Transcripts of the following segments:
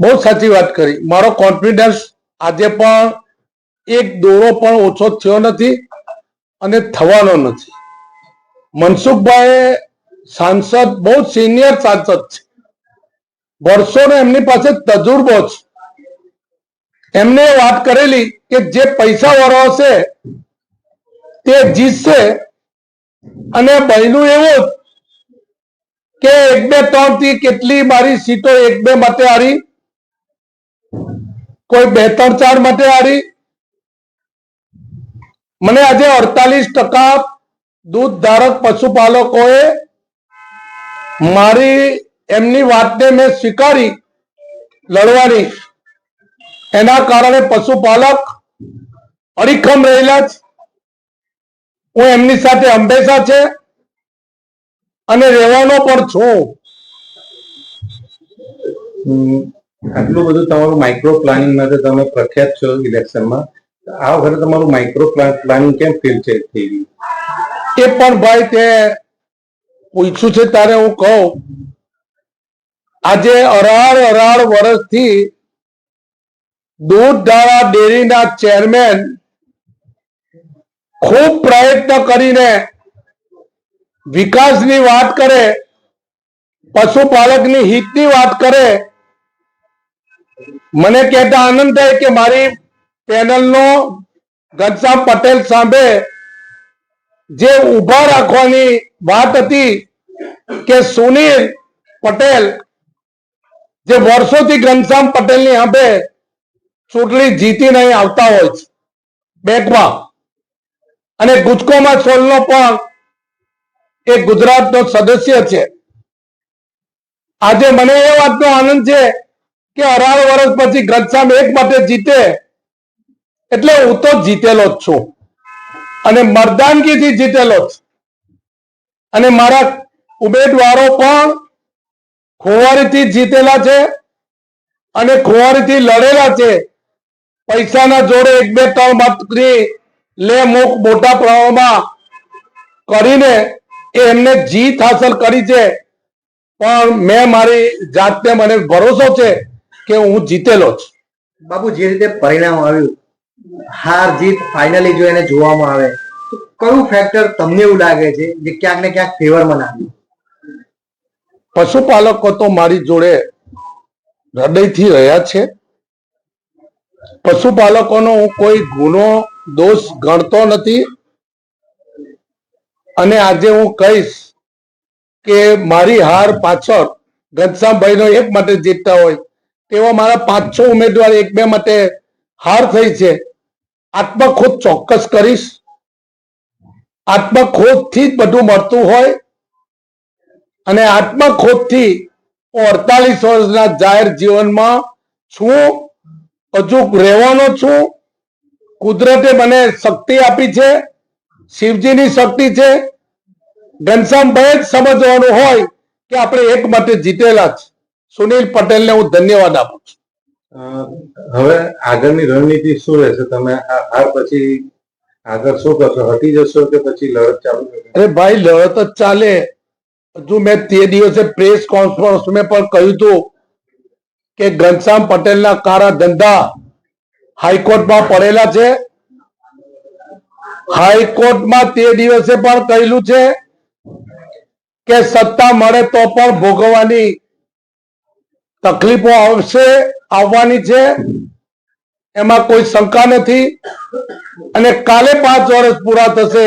બહુ સાચી વાત કરી. મારો કોન્ફિડન્સ આજે પણ એક દોરો પણ ઓછો થયો નથી અને થવાનો નથી. મનસુખભાઈ સાંસદ, બહુ સિનિયર સાંસદ છે. વર્ષોનો એમની પાસે તજુર્બો છે. એમને વાત કરેલી કે જે પૈસા વાળો હશે તે જીતશે અને બહેનું એવું કે એક બે ત્રણથી કેટલી મારી સીટો એક બે માટે હારી કોઈ બે ત્રણ ચાર માટે હારી મને આજે અડતાલીસ ટકા દૂધ ધારક પશુપાલકોએ મારી એમની વાતને મેં સ્વીકારી લડવાની. એના કારણે પશુપાલક અડીખમ રહેલા છે હું એમની સાથે હંમેશા છે અને રહેવાનો પણ છું. આટલું બધું તમારું માઇક્રો પ્લાનિંગ માટે તમે પ્રખ્યાત છો ઇલેક્શનમાં આ વખતે તમારું માઇક્રો પ્લાનિંગ કેમ ફેલ છે થઈ એ પણ ભાઈ તે પૂછ્યું છે તારે હું કહું, આજે અઢાર અઢાર વર્ષથી દૂધ ધારા ડેરીના ચેરમેન ખૂબ પ્રયત્ન કરીને વિકાસની વાત કરે, પશુપાલકની હિતની વાત કરે મને કહેતા આનંદ થાય કે મારી પેનલનો ઘનશ્યામ પટેલ સામે જે ઊભા રાખવાની વાત હતી કે સુનિલ પટેલ જે વર્ષોથી ઘનશ્યામ પટેલની સામે ચૂંટણી જીતીને અહીં આવતા હોય છે, બેંકમાં. અને ગુજકોમાં સોલનો પણ એ ગુજરાતનો સદસ્ય છે. આજે મને એ વાતનો આનંદ છે કે અઢાર વર્ષ પછી ઘનશ્યામ એક માટે જીતે, એટલે હું તો જીતેલો જ છું. અને મર્દાનગીથી જીતેલો જ. અને મારા ઉમેદવારો પણ ખોવારીથી જીતેલા છે અને ખોવારીથી લડેલા છે. પૈસાના જોડે એક બે ત્રણ મતની લે મુખ મોટા પ્રમાણમાં કરીને એમને જીત હાંસલ કરી છે. પણ મેં મારી જાતને મને ભરોસો છે. કે હું જીતેલો જ બાપુ જે રીતે પરિણામ આવ્યું હાર જીત ફાઇનલી જો એને જોવામાં આવે તો કયું ફેક્ટર તમને એવું લાગે છે જે ક્યાંક ને ક્યાંક ફેવરમાં લાગ્યું પશુપાલકો તો મારી જોડે હૃદયથી રહ્યા છે. પશુપાલકોનો હું કોઈ ગુનો દોષ ગણતો નથી. અને આજે હું કહીશ કે મારી હાર પાછળ ઘનશ્યામભાઈનો એક માટે જીતતા હોય તેવા મારા પાંચ છ ઉમેદવાર એક બે માટે હાર થઈ છે. આત્મખોદ ચોક્કસ કરીશ. આત્મખોદથી જ બધું મળતું હોય અને આત્મખોદથી હું અડતાલીસ વર્ષના જાહેર જીવનમાં છું હજુ રહેવાનો છું. કુદરતે મને શક્તિ આપી છે, શિવજીની શક્તિ છે. ઘનશ્યામભાઈ જ સમજવાનું હોય કે આપણે એક માટે જીતેલા છે સુનિલ પટેલને હું ધન્યવાદ આપું છું. હવે આગળની રણનીતિ શું રહેશે? તમે હાર પછી આગળ શું કરશો? હટી જશો કે પછી લડત ચાલુ? અરે ભાઈ લડત જ ચાલે. હજુ મેં તે દિવસે પ્રેસ કોન્ફરન્સ મેં પણ કહ્યું હતું કે ઘનશ્યામ પટેલના કારા ધંધા હાઈકોર્ટમાં પડેલા છે. હાઈકોર્ટમાં તે દિવસે પણ કહેલું છે કે સત્તા મળે તો પણ ભોગવવાની તકલીફો આવશે આવવાની છે. એમાં કોઈ શંકા નથી. અને કાલે પાંચ વર્ષ પૂરા થશે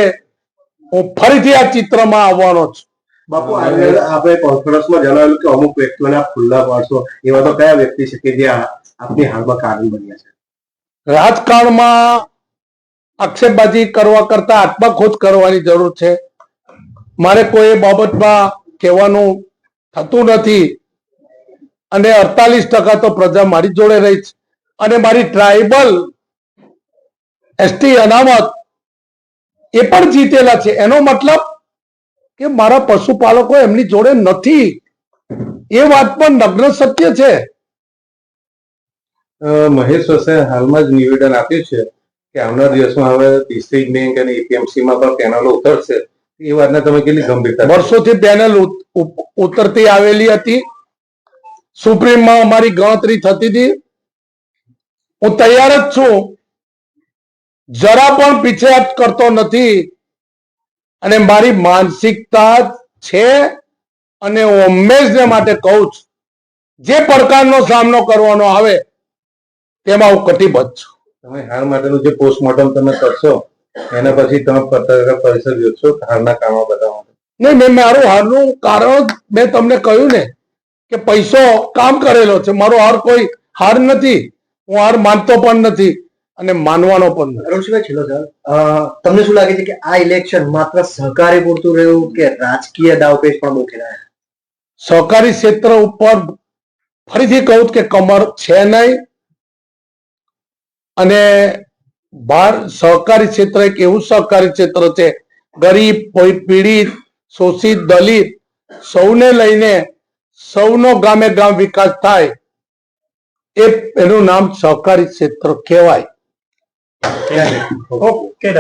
હું ફરીથી આ ચિત્રમાં આવવાનો છું. બાપુ આપણે કોન્ફરન્સમાં જણાવ્યું કે અમુક વ્યક્તિઓને ખુલ્લા પાડશો એવા તો કયા વ્યક્તિ છે કે જે આપની હાલમાં કારણ બન્યા છે? રાજકારણમાં આક્ષેપબાજી કરવા કરતા આત્મખોજ કરવાની જરૂર છે. મારે કોઈ એ બાબતમાં કહેવાનું થતું નથી. અને અડતાલીસ ટકા તો પ્રજા મારી જોડે રહી છે. અને મારી ટ્રાઇબલ એસટી અનામત એ પણ જીતેલા છે. એનો મતલબ કે મારા પશુપાલકો એમની જોડે નથી. એ વાત પણ નગ્ન સત્ય છે. મહેશ વસે હાલમાં જ નિવેદન આપ્યું છે કે આવનાર દિવસમાં હવે ડિસ્ટ્રિક્ટ બેંક અને એપીએમસી માં પણ પેનલો ઉતરશે. એ વાતને તમે કેટલી ગંભીરતા વર્ષોથી પેનલ ઉતરતી આવેલી હતી. સુપ્રીમમાં અમારી ગણતરી થતી હતી. હું તૈયાર જ છું. જરા પણ પીછેહટ કરતો નથી. અને મારી માનસિકતા છે અને હું હંમેશને માટે કહું છું જે પડકારનો સામનો કરવાનો આવે તેમાં હું કટિબદ્ધ છું. તમે હાર માટેનું જે પોસ્ટમોર્ટમ તમે કરશો એના પછી તમે પત્રકાર પરિષદ યોજશો હારના કામો બતાવવા માટે નહીં મેં મારું હારનું કારણ મેં તમને કહ્યું ને કે પૈસો કામ કરેલો છે. મારો હાર કોઈ હાર નથી. હું હાર માનતો પણ નથી અને માનવાનો પણ નથી. અરુણસિંહભાઈ છેલ્લો સર તમને શું લાગે છે કે આ ઇલેક્શન માત્ર સહકારી પૂરતું રહ્યું કે રાજકીય દાવપેચ પણ બહુ ખેલાયા સહકારી ક્ષેત્ર ઉપર ફરીથી કહું કે કમર છે નહીં. અને બાર સહકારી ક્ષેત્ર એક એવું સહકારી ક્ષેત્ર છે. ગરીબ પીડિત શોષિત દલિત સૌને લઈને સૌનો ગામે ગામ વિકાસ થાય એ એનું નામ સહકારી ક્ષેત્ર કહેવાય. ઓકે